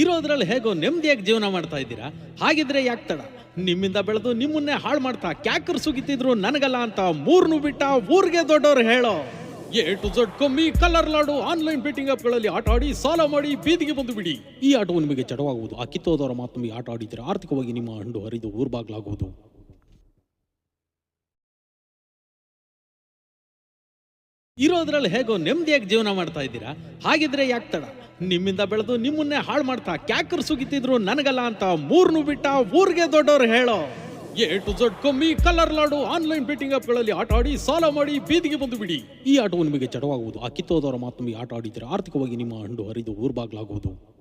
ಇರೋದ್ರಲ್ಲಿ ಹೇಗೋ ನೆಮ್ಮದಿಯಾಗಿ ಜೀವನ ಮಾಡ್ತಾ ಇದ್ದೀರಾ? ಹಾಗಿದ್ರೆ ಯಾಕೆ ತಡ? ನಿಮ್ಮಿಂದ ಬೆಳೆದು ನಿಮ್ಮನ್ನೇ ಹಾಳು ಮಾಡ್ತಾ ಕ್ಯಾಕರ್ ಸುಗಿತಿದ್ರು ನನಗಲ್ಲ ಅಂತ ಮೂರ್ನು ಬಿಟ್ಟ ಊರ್ಗೆ ದೊಡ್ಡವ್ರು ಹೇಳೋ. ಎ ಟು ಝಡ್ ಕಮ್ಮಿ ಕಲರ್ ಲಾಡು, ಆನ್ಲೈನ್ ಬೆಟ್ಟಿಂಗ್ ಆಪ್ಗಳಲ್ಲಿ ಆಟ ಆಡಿ, ಸಾಲ ಮಾಡಿ, ಬೀದಿಗೆ ಬಂದು ಬಿಡಿ. ಈ ಆಟವು ನಿಮಗೆ ಚಡವಾಗುವುದು ಆ ಕಿತ್ತೋದವರ ಮಾತು ಈ ಆಟ ಆಡಿದರೆ ಆರ್ಥಿಕವಾಗಿ ನಿಮ್ಮ ಹಂಡು ಹರಿದು ಊರ್ಬಾಗ್ಲಾಗುವುದು. ಇರೋದ್ರಲ್ಲಿ ಹೇಗೋ ನೆಮ್ಮದಿಯಾಗಿ ಜೀವನ ಮಾಡ್ತಾ ಇದ್ದೀರಾ? ಹಾಗಿದ್ರೆ ಯಾಕೆ ತಡ? ನಿಮ್ಮಿಂದ ಬೆಳೆದು ನಿಮ್ಮನ್ನೇ ಹಾಳು ಮಾಡ್ತಾ ಕ್ಯಾಕರ್ ಸುಗಿತಿದ್ರು ನನಗಲ್ಲ ಅಂತ ಮೂರ್ನು ಬಿಟ್ಟ ಊರಿಗೆ ದೊಡ್ಡವ್ರು ಹೇಳೋ. ಎ ಟು ಜಡ್ ಕಮ್ಮಿ ಕಲರ್ ಲಾಡು ಆನ್ಲೈನ್ ಬೆಟ್ಟಿಂಗ್ ಆಪ್ಗಳಲ್ಲಿ ಆಟ ಆಡಿ ಸಾಲ ಮಾಡಿ ಬೀದಿಗೆ ಬಂದು ಬಿಡಿ. ಈ ಆಟವು ನಿಮಗೆ ಚಡವಾಗುವುದು ಆ ಮಾತು ನಿಮಗೆ ಆಟ ಆಡಿದರೆ ಆರ್ಥಿಕವಾಗಿ ನಿಮ್ಮ ಹಂಡು ಹರಿದು ಊರ್ಬಾಗ್ಲಾಗುವುದು.